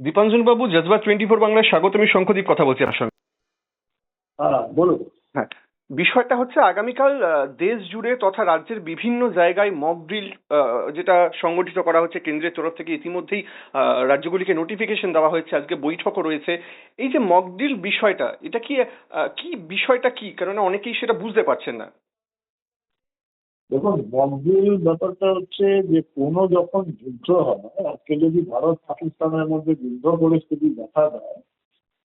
দীপাঞ্জন বাবু জজবা twenty four বাংলায় স্বাগত আমি শঙ্খদীপ কথা বলছি আপনার সঙ্গে। বলুন। হ্যাঁ বিষয়টা হচ্ছে আগামীকাল দেশ জুড়ে তথা রাজ্যের বিভিন্ন জায়গায় মক ড্রিল যেটা সংগঠিত করা হচ্ছে কেন্দ্রের তরফ থেকে ইতিমধ্যেই রাজ্যগুলিকে নোটিফিকেশন দেওয়া হয়েছে আজকে বৈঠকও রয়েছে। এই যে মক ড্রিল বিষয়টা এটা কি কি বিষয়টা কি? কেননা অনেকেই সেটা বুঝতে পারছেন না। দেখুন মকবিল ব্যাপারটা হচ্ছে যে, কোনো যখন যুদ্ধ হয়, আজকে যদি ভারত পাকিস্তানের মধ্যে যুদ্ধ পরিস্থিতি দেখা দেয়,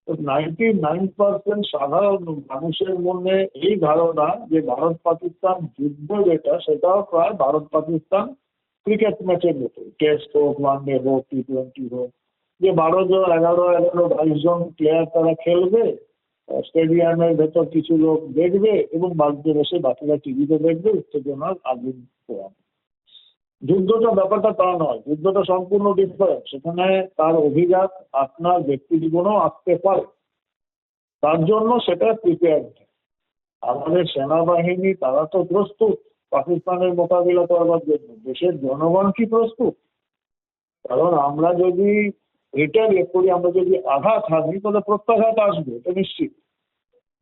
তো নাইনটি নাইন পার্সেন্ট সাধারণ মানুষের মনে এই ধারণা যে, ভারত পাকিস্তান যুদ্ধ যেটা, সেটাও প্রায় ভারত পাকিস্তান ক্রিকেট ম্যাচের মতো। টেস্ট হোক ওয়ান ডে হোক টি টোয়েন্টি হোক, যে বারো জন, এগারো এগারো, বাইশ জন প্লেয়ার তারা খেলবে স্টেডিয়ামের ভেতর কিছু লোক দেখবে এবং বাড়িতে বসে বাকিরা টিভিতে দেখবে, উত্তেজনার আগুন পোড়ানো যুদ্ধটা ব্যাপারটা তা নয়, যুদ্ধটা সম্পূর্ণ ডিফারেন্ট সেখানে তার অভিঘাত আপনার ব্যক্তি জীবনেও আসতে পারে। তার জন্য সেটা প্রিপেয়ার্ড আমাদের সেনাবাহিনী, তারা তো প্রস্তুত। পাকিস্তানের মোকাবিলা করবার জন্য। দেশের জনগণ কি প্রস্তুত? কারণ আমরা যদি রিটালিয়েট করি আমরা যদি আঘাত হানি তাহলে প্রত্যাঘাত আসবে, এটা নিশ্চিত।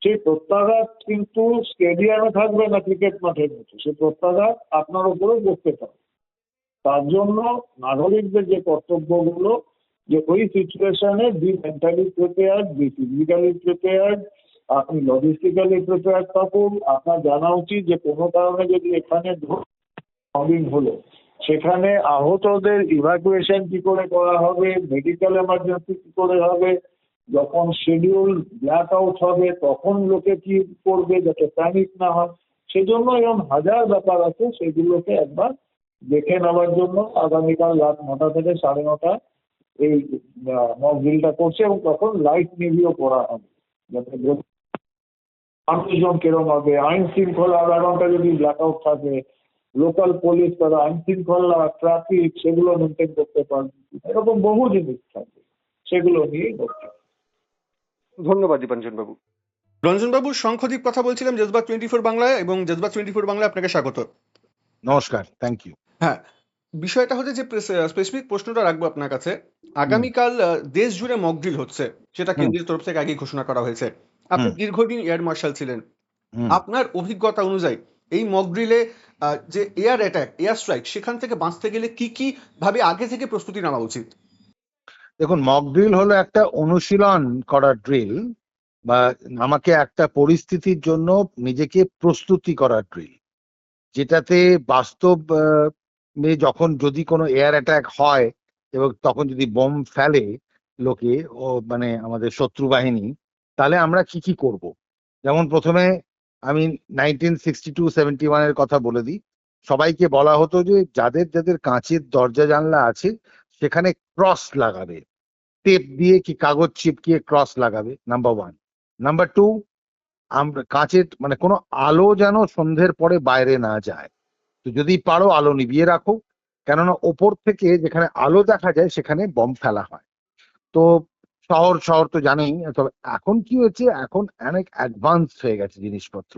সেই প্রত্যাঘাত কিন্তু স্টেডিয়ামে থাকবে না, ক্রিকেট মাঠের মতো। সেই প্রত্যাঘাত আপনার উপরেও পড়তে পারে। তার জন্য নাগরিকদের যে কর্তব্যগুলো, যে ওই সিচুয়েশনে be mentally prepared be physically prepared আপনি লজিস্টিক্যালি প্রিপেয়ার্ড থাকুন। আপনার জানা উচিত যে কোনো কারণে যদি এখানে বম্বিং হলো সেখানে আহতদের ইভাকুয়েশন কি করে করা হবে মেডিকেল এমার্জেন্সি কি করে হবে, যখন শিডিউল ব্ল্যাক আউট হবে, তখন লোকে কি করবে যাতে প্যানিক না হয়, সেজন্য এরকম হাজার ব্যাপার আছে, সেগুলোকে একবার দেখে নেওয়ার জন্য আগামীকাল রাত নটা থেকে সাড়ে নটা এই মক ড্রিলটা করছে এবং তখন লাইট নিভিও করা হবে। যাতে মানুষজন কিরম হবে আইন শৃঙ্খলা ঘণ্টা যদি ব্ল্যাক আউট থাকে লোকাল পুলিশ তারা আইন শৃঙ্খলা ট্রাফিক সেগুলো মেনটেন করতে পারবে। এরকম বহু জিনিস থাকবে সেগুলো নিয়েই করতে হবে। ধন্যবাদ দীপাঞ্জন বাবু। রঞ্জন বাবু শঙ্খদীপ কথা বলছিলাম জজবা টোয়েন্টি ফোর বাংলায় এবং জজবা টোয়েন্টি ফোর বাংলায় আপনাকে স্বাগত। নমস্কার থ্যাংক ইউ হ্যাঁ বিষয়টা হচ্ছে যে স্পেসিফিক প্রশ্নটা রাখব আপনার কাছে। আগামীকাল আহ, দেশ জুড়ে মক ড্রিল হচ্ছে সেটা কেন্দ্রের তরফ থেকে আগেই ঘোষণা করা হয়েছে। আপনি দীর্ঘদিন এয়ার মার্শাল ছিলেন। আপনার অভিজ্ঞতা অনুযায়ী এই মক ড্রিলে যে এয়ার অ্যাটাক এয়ার স্ট্রাইক সেখান থেকে বাঁচতে গেলে কি কি ভাবে আগে থেকে প্রস্তুতি নেওয়া উচিত? দেখুন মক ড্রিল হলো একটা অনুশীলন করার ড্রিল বা আমাকে একটা পরিস্থিতির জন্য নিজেকে প্রস্তুতি করার ড্রিল যেটাতে বাস্তব যখন যদি কোনো এয়ার অ্যাটাক হয় এবং তখন যদি বোম ফেলে লোকে, ও মানে আমাদের শত্রু বাহিনী, তাহলে আমরা কি কি করব? যেমন প্রথমে আমি নাইনটিন সিক্সটি টু সেভেন্টি ওয়ানের কথা বলে দিই। সবাইকে বলা হতো যে, যাদের যাদের কাঁচের দরজা জানলা আছে, সেখানে ক্রস লাগাবে। টেপ দিয়ে কি কাগজ চিপকিয়ে ক্রস লাগাবে নাম্বার ওয়ান নাম্বার টু আমরা কাঁচের মানে কোনো আলো যেন সন্ধ্যের পরে বাইরে না যায়। তো যদি পারো, আলো নিভিয়ে রাখো। কেননা ওপর থেকে যেখানে আলো দেখা যায়, সেখানে বম ফেলা হয়। তো শহর শহর তো জানেই। তবে এখন কি হয়েছে? এখন অনেক অ্যাডভান্স হয়ে গেছে জিনিসপত্র।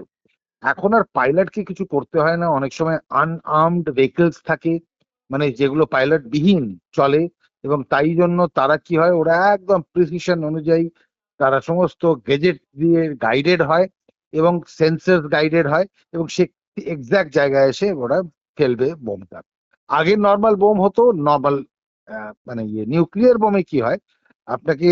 এখন আর পাইলটকে কিছু করতে হয় না। অনেক সময় আনআর্মড ভেহিকলস থাকে মানে যেগুলো পাইলট বিহীন চলে এবং তাই জন্য তারা কি হয়? ওরা একদম প্রিসিশন অনুযায়ী তারা সমস্ত গেজেট দিয়ে গাইডেড হয় এবং সেন্সার গাইডেড হয় এবং সে এক্সাক্ট জায়গায় এসে ওরা ফেলবে বোমটা। আগে নর্মাল বোম হতো নর্মাল মানে ইয়ে নিউক্লিয়ার বোমে কি হয়? আপনাকে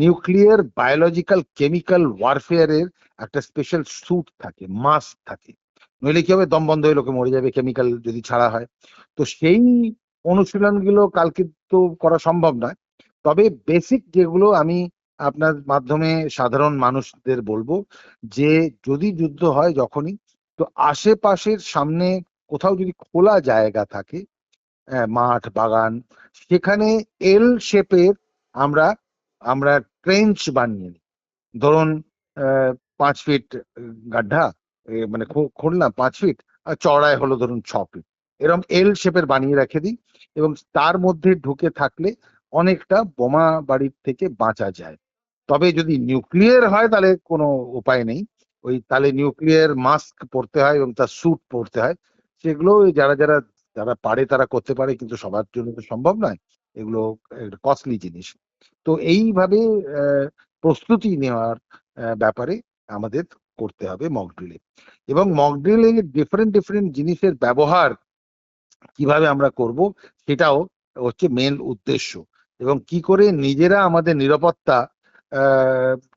নিউক্লিয়ার বায়োলজিক্যাল কেমিক্যাল ওয়ারফেয়ারের একটা স্পেশাল স্যুট থাকে মাস্ক থাকে। নইলে কি হবে? দম বন্ধ হয়ে লোকে মরে যাবে কেমিক্যাল যদি ছাড়া হয়। তো সেই অনুশীলনগুলো কালকে তো করা সম্ভব নয়। তবে বেসিক যেগুলো আমি আপনার মাধ্যমে সাধারণ মানুষদের বলব, যে যদি যুদ্ধ হয় যখনই, তো আশেপাশের সামনে কোথাও যদি খোলা জায়গা থাকে মাঠ, বাগান, সেখানে এল শেপের আমরা আমরা ট্রেঞ্চ বানিয়ে নিই। ধরুন পাঁচ ফিট গাড্ডা মানে খুললাম পাঁচ ফিট আর চড়ায় হলো ধরুন ছ ফিট এরকম এল শেপের বানিয়ে রেখে দিই এবং তার মধ্যে ঢুকে থাকলে অনেকটা বোমা বাড়ির থেকে বাঁচা যায়। তবে যদি নিউক্লিয়ার হয় তাহলে কোনো উপায় নেই। ওই তাহলে নিউক্লিয়ার মাস্ক পরতে হয় এবং তার স্যুট পরতে হয়। সেগুলো যারা যারা যারা পারে তারা করতে পারে, কিন্তু সবার জন্য তো সম্ভব নয়। এগুলো কস্টলি জিনিস। তো এইভাবে প্রস্তুতি নেওয়ার ব্যাপারে আমাদের করতে হবে মক ড্রিলে এবং মক ড্রিলে ডিফারেন্ট ডিফারেন্ট জিনিসের ব্যবহার কীভাবে আমরা করব, সেটাও হচ্ছে মেন উদ্দেশ্য। এবং কি করে নিজেরা আমাদের নিরাপত্তা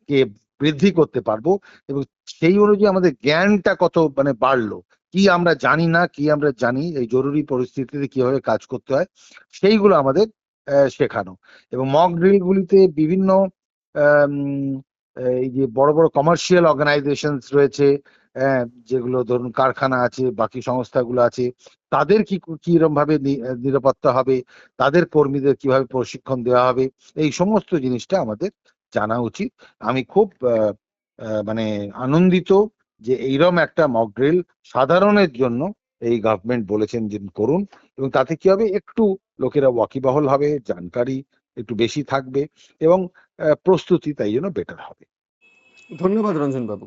কে বৃদ্ধি করতে পারব এবং সেই অনুযায়ী আমাদের জ্ঞানটা কত মানে বাড়লো। কি আমরা জানি না কি আমরা জানি এই জরুরি পরিস্থিতিতে কীভাবে কাজ করতে হয় সেইগুলো আমাদের শেখানো। এবং মক ড্রিল গুলিতে বিভিন্ন এই যে বড় বড় কমার্শিয়াল অর্গানাইজেশন রয়েছে আহ, যেগুলো ধরুন কারখানা আছে বাকি সংস্থাগুলো আছে তাদের কি কীরকম ভাবে নিরাপত্তা হবে তাদের কর্মীদের কীভাবে প্রশিক্ষণ দেওয়া হবে এই সমস্ত জিনিসটা আমাদের জানা উচিত। আমি খুব মানে আনন্দিত যে এইরম একটা মক ড্রিল সাধারণের জন্য এই গভর্নমেন্ট বলেছেন যে করুন এবং তাতে কি হবে? একটু লোকেরা ওয়াকিবহল হবে, জানকারি একটু বেশি থাকবে এবং প্রস্তুতি তাই জন্য বেটার হবে। ধন্যবাদ রঞ্জন বাবু